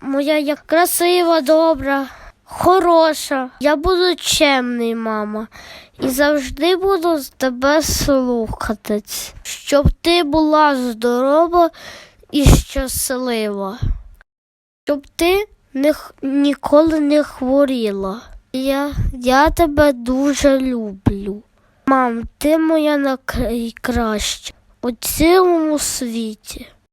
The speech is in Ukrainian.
моя як красива, добра, хороша. Я буду чемний, мама, і завжди буду з тебе слухатись, щоб ти була здорова і щаслива, щоб ти не, х- ніколи не хворіла. Я, я тебе дуже люблю. Мам, ти моя найкраща у цілому світі.